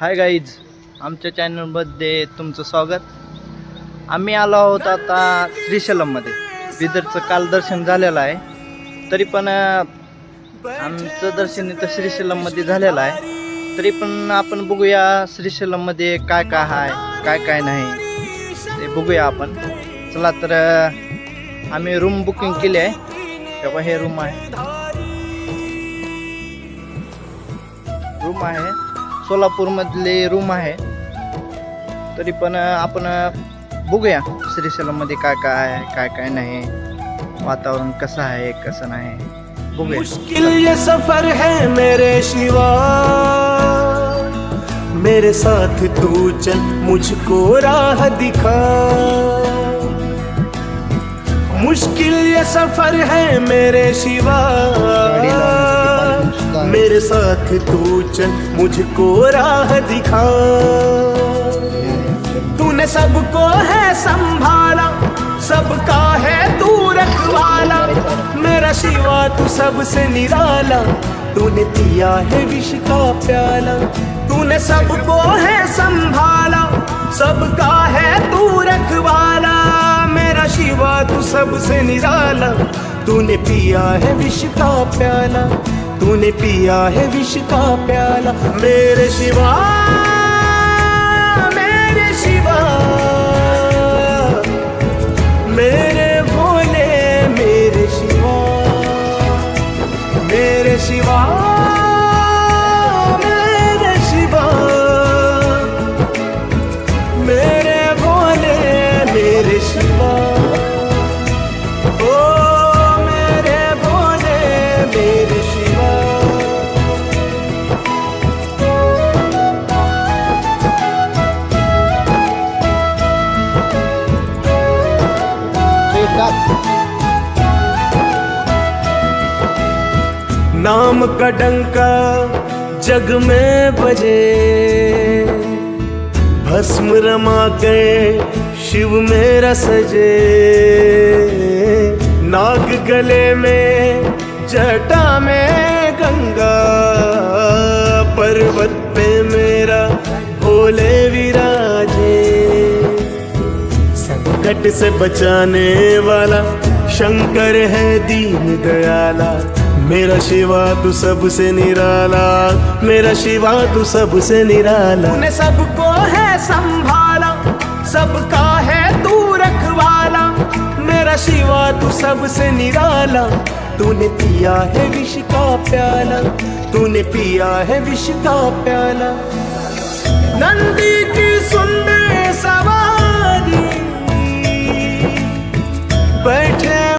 Hi guys आमच्या चॅनलमध्ये तुमचं स्वागत. आम्ही आलो आहोत आता श्रीशलममध्ये. बिदरचं काल दर्शन झालेलं आहे. तरी पण आमचं दर्शन इथं श्रीशैलममध्ये झालेलं आहे. तरी पण आपण बघूया श्रीशैलममध्ये काय काय आहे काय काय नाही. ते बघूया आपण. चला तर आम्ही रूम बुकिंग केली आहे. तेव्हा हे रूम आहे. रूम आहे. सोलापूरमधले रूम आहे. तरी पण अं, आपण अं, बघूया श्रीशैलममध्ये काय काय आहे काय काय नाही. वातावरण कसं आहे कसं नाही. बघूया. मुश्किल ये सफ़र है मेरे शिवा. मेरे साथ तू चल मुझको राह दिखा. मुश्किल ये सफ़र है मेरे शिवा. मेरे साथ तू चल, मुझको राह दिखा। तूने सबको है संभाला, सबका है तू रखवाला। मेरा शिवा तू सबसे निराला, तूने पिया है विष का प्याला। तूने सबको है संभाला, सबका है तू रखवाला। मेरा शिवा तू सबसे निराला, तूने पिया है विष का प्याला। तूने पिया है विष का प्याला। मेरे शिवा मेरे शिवा मेरे भोले, मेरे शिवा मेरे शिवा नाम का डंका जग में बजे। भस्म रमा गए शिव मेरा सजे। नाग गले में, जटा में गंगा। पर्वत पे मेरा भोले विराजे संकट से बचाने वाला शंकर है दीन दयाला। मेरा शिवा तू सबसे निराला। मेरा शिवा तू सबसे निराला। तूने सबको है संभाला, सबका है तू रखवाला। मेरा शिवा तू सबसे निराला। तूने पिया है विष का प्याला, तूने पिया है विष का प्याला। नंदी की सुंदर